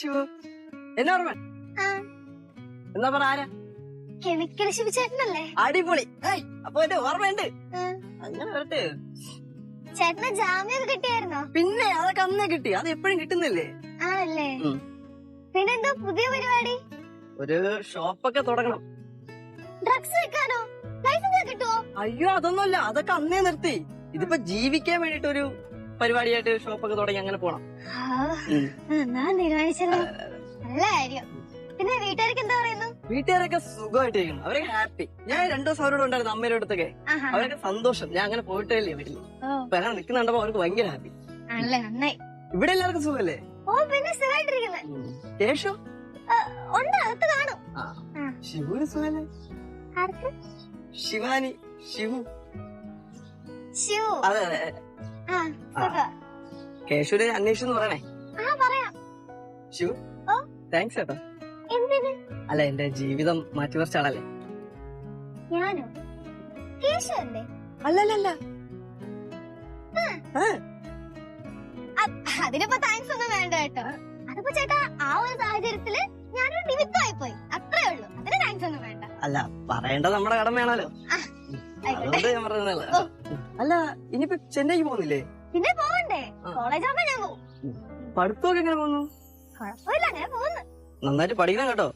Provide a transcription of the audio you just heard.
ശിവു എന്നാ ഓർമ്മ? എന്നാ പറ ആരാ? കെമിക്കൽ ശിവചേട്ടനല്ലേ? അടിപൊളി. അപ്പൊ എന്റെ ഓർമ്മയുണ്ട്. അങ്ങനെ വരട്ടെ. ചേട്ടന് ജാമ്യം കിട്ടിയായിരുന്നോ? പിന്നെ അതൊക്കെ അന്നേ കിട്ടി. അത് എപ്പോഴും കിട്ടുന്നില്ലേ? ആണല്ലേ? പിന്നെ എന്തോ പുതിയ പരിപാടി? ഒരു ഷോപ്പൊക്കെ തുടങ്ങണം. ഡ്രഗ്സ് വെക്കാനോ? ലൈസൻസ് കിട്ടുവോ? അയ്യോ അതൊന്നുമല്ല. അതൊക്കെ അന്നേ നിർത്തി. ഇതിപ്പോ ജീവിക്കാൻ വേണ്ടിട്ട് ഒരു പരിപാടിയായിട്ട് ഷോപ്പൊക്കെ തുടങ്ങി അങ്ങനെ പോണം. എന്നാ തീരുമാനിച്ചല്ലോ നല്ല കാര്യം. പിന്നെ വീട്ടുകാർക്ക് എന്താ പറയുന്നു? വീട്ടുകാരൊക്കെ സുഖമായിട്ടിരിക്കണം അവരൊക്കെ ഹാപ്പി ഞാൻ രണ്ടു ദിവസം അവരോട് ഉണ്ടായിരുന്നു അമ്മയുടെ അടുത്തൊക്കെ. അവരൊക്കെ സന്തോഷം. ഞാൻ അങ്ങനെ പോയിട്ടേ വീട്ടിൽ വീട്ടിൽ അപ്പൊ അങ്ങനെ നിൽക്കുന്നുണ്ടപ്പോ അവർക്ക് ഭയങ്കര ഹാപ്പി ആണല്ലേ? നന്നായി. ഇവിടെ എല്ലാവർക്കും സുഖല്ലേ ഓ പിന്നെ സുഖമായിട്ടിരിക്കുന്നു. കേശു? ഉണ്ട്. അകത്ത് കാണും. ശിവുവിന് ആർക്ക്? ശിവാനി ശിവു. ശിവു. അതെ അതെ. കേശുവിനെ അന്വേഷിച്ചു പറയണേ. ആ പറയാം. ശിവു ഓ? താങ്ക്സ് കേട്ടോ അല്ല എന്റെ ജീവിതം മാറ്റിമറിച്ച ആളല്ലേ ഞാനോ അല്ലല്ലല്ല. അതിനിപ്പോ താങ്ക്സ് ഒന്നും വേണ്ട കേട്ടോ. അതിപ്പോ ചേട്ടാ ആ ഒരു സാഹചര്യത്തിൽ ഞാനൊരു നിമിത്തമായി പോയി. അത്രേ ഉള്ളൂ. അതിന് താങ്ക്സ് ഒന്നും വേണ്ട. അല്ല പറയേണ്ടത് നമ്മുടെ കടമയാണല്ലോ. അതുകൊണ്ട് ഞാൻ പറഞ്ഞതല്ല. അല്ല ഇനിയിപ്പോ ചെന്നൈക്ക് പോകുന്നില്ലേ? പിന്നെ പോവണ്ടേ. കോളേജ് ആകുമ്പോ ഞാൻ പോകും പഠിത്തമൊക്കെ എങ്ങനെ പോകുന്നു? കുഴപ്പമില്ല അങ്ങനെ പോകുന്നു. നന്നായിട്ട് പഠിക്കണം കേട്ടോ.